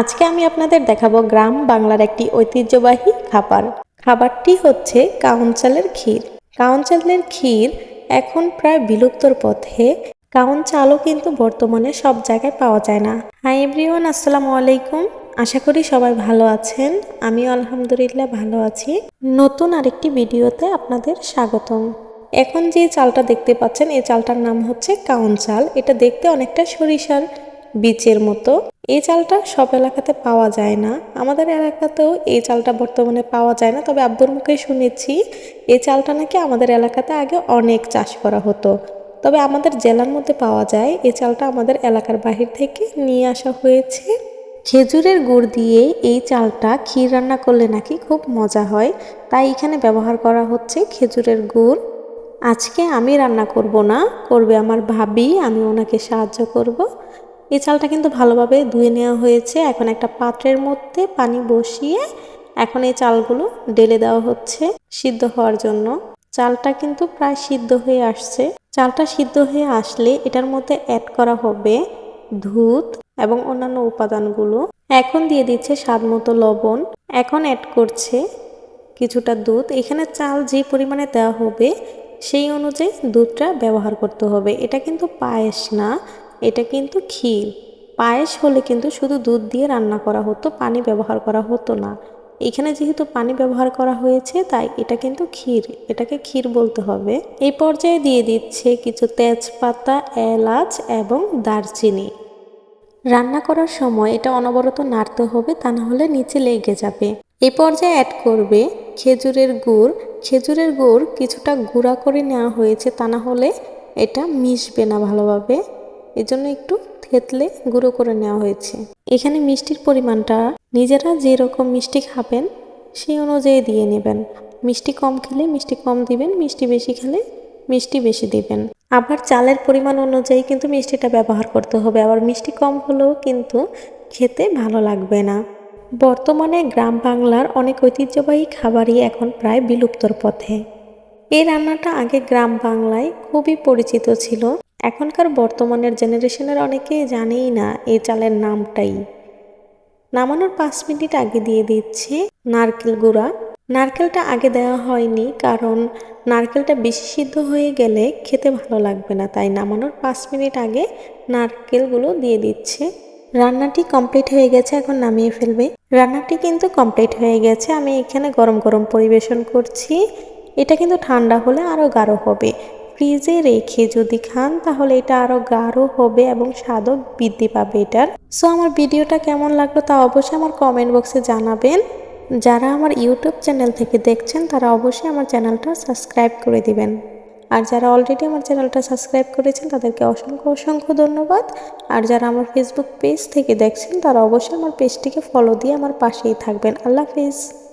আজকে আমি আপনাদের দেখাবো গ্রাম বাংলার একটি ঐতিহ্যবাহী খাবার। খাবারটি হচ্ছে কাউন চালের ক্ষীর। কাউন চালের ক্ষীর এখন প্রায় বিলুপ্তর পথে। কাউন চালও কিন্তু বর্তমানে সব জায়গায় পাওয়া যায় না। হাই এভরিওয়ান আসসালামু আলাইকুম। আশা করি সবাই ভালো আছেন। আমি আলহামদুলিল্লাহ ভালো আছি। নতুন আরেকটি ভিডিওতে আপনাদের স্বাগতম। এখন যে চালটা দেখতে পাচ্ছেন, এই চালটার নাম হচ্ছে কাউন চাল এটা দেখতে অনেকটা সরিষার বীজের মতো। এই চালটা সব এলাকাতে পাওয়া যায় না। আমাদের এলাকাতেও এই চালটা বর্তমানে পাওয়া যায় না। তবে আব্বুর মুখে শুনেছি, এই চালটা নাকি আমাদের এলাকাতে আগে অনেক চাষ করা হতো। তবে আমাদের জেলার মধ্যে পাওয়া যায়, এই চালটা আমাদের এলাকার বাহির থেকে নিয়ে আসা হয়েছে। খেজুরের গুড় দিয়ে এই চালটা ক্ষীর রান্না করলে নাকি খুব মজা হয়। তাই এখানে ব্যবহার করা হচ্ছে খেজুরের গুড়। আজকে আমি রান্না করব না, করবে আমার ভাবি, আমি ওনাকে সাহায্য করব। এই চালটা কিন্তু ভালোভাবে ধুয়ে নেওয়া হয়েছে। এখন একটা পাত্রের মধ্যে পানি বসিয়ে এখন এই চালগুলো ঢেলে দেওয়া হচ্ছে সিদ্ধ হওয়ার জন্য। চালটা কিন্তু প্রায় সিদ্ধ হয়ে আসছে। চালটা সিদ্ধ হয়ে আসলে এটার মধ্যে অ্যাড করা হবে দুধ এবং অন্যান্য উপাদানগুলো। এখন দিয়ে দিচ্ছে স্বাদ মতো লবণ। এখন অ্যাড করছে কিছুটা দুধ। এখানে চাল যে পরিমাণে দেওয়া হবে, সেই অনুযায়ী দুধটা ব্যবহার করতে হবে। এটা কিন্তু পায়েস না। এটা কিন্তু ক্ষীর পায়েস হলে কিন্তু শুধু দুধ দিয়ে রান্না করা হতো, পানি ব্যবহার করা হতো না। এখানে যেহেতু পানি ব্যবহার করা হয়েছে, তাই এটা কিন্তু ক্ষীর, এটাকে ক্ষীর বলতে হবে। এই পর্যায়ে দিয়ে দিচ্ছে কিছু তেজপাতা, এলাচ এবং দারচিনি। রান্না করার সময় এটা অনবরত নাড়তে হবে, তা না হলে নিচে লেগে যাবে। এই পর্যায়ে অ্যাড করবে খেজুরের গুড়। খেজুরের গুড় কিছুটা গুঁড়া করে নেওয়া হয়েছে, তা না হলে এটা মিশবে না ভালোভাবে। এজন্য একটু থেতলে গুঁড়ো করে নেওয়া হয়েছে। এখানে মিষ্টির পরিমাণটা নিজেরা যেরকম মিষ্টি খাবেন সেই অনুযায়ী দিয়ে নেবেন। মিষ্টি কম খেলে মিষ্টি কম দিবেন, মিষ্টি বেশি খেলে মিষ্টি বেশি দিবেন। আবার চালের পরিমাণ অনুযায়ী কিন্তু মিষ্টিটা ব্যবহার করতে হবে। আবার মিষ্টি কম হলেও কিন্তু খেতে ভালো লাগবে না। বর্তমানে গ্রাম বাংলার অনেক ঐতিহ্যবাহী খাবারই এখন প্রায় বিলুপ্তর পথে। এই রান্নাটা আগে গ্রাম বাংলায় খুবই পরিচিত ছিল। এখনকার বর্তমানের জেনারেশনের অনেকেই জানেই না এই চালের নামটাই। নামানোর পাঁচ মিনিট আগে দিয়ে দিচ্ছে নারকেল গুঁড়া। নারকেলটা আগে দেওয়া হয়নি কারণ নারকেলটা বেশি সিদ্ধ হয়ে গেলে খেতে ভালো লাগবে না, তাই নামানোর পাঁচ মিনিট আগে নারকেলগুলো দিয়ে দিচ্ছে। রান্নাটি কমপ্লিট হয়ে গেছে, এখন নামিয়ে ফেলবে। রান্নাটি কিন্তু কমপ্লিট হয়ে গেছে, আমি এখানে গরম গরম পরিবেশন করছি। এটা কিন্তু ঠান্ডা হলে আরও গাঢ় হবে। ফ্রিজে রেখে যদি খান, তাহলে এটা আরও গাঢ় হবে এবং স্বাদও বৃদ্ধি পাবে এটার। সো, আমার ভিডিওটা কেমন লাগল তা অবশ্যই আমার কমেন্ট বক্সে জানাবেন। যারা আমার ইউটিউব চ্যানেল থেকে দেখছেন, তারা অবশ্যই আমার চ্যানেলটা সাবস্ক্রাইব করে দিবেন। আর যারা অলরেডি আমার চ্যানেলটা সাবস্ক্রাইব করেছেন, তাদেরকে অসংখ্য অসংখ্য ধন্যবাদ। আর যারা আমার ফেসবুক পেজ থেকে দেখছেন, তারা অবশ্যই আমার পেজটিকে ফলো দিয়ে আমার পাশেই থাকবেন। আল্লাহ হাফিজ।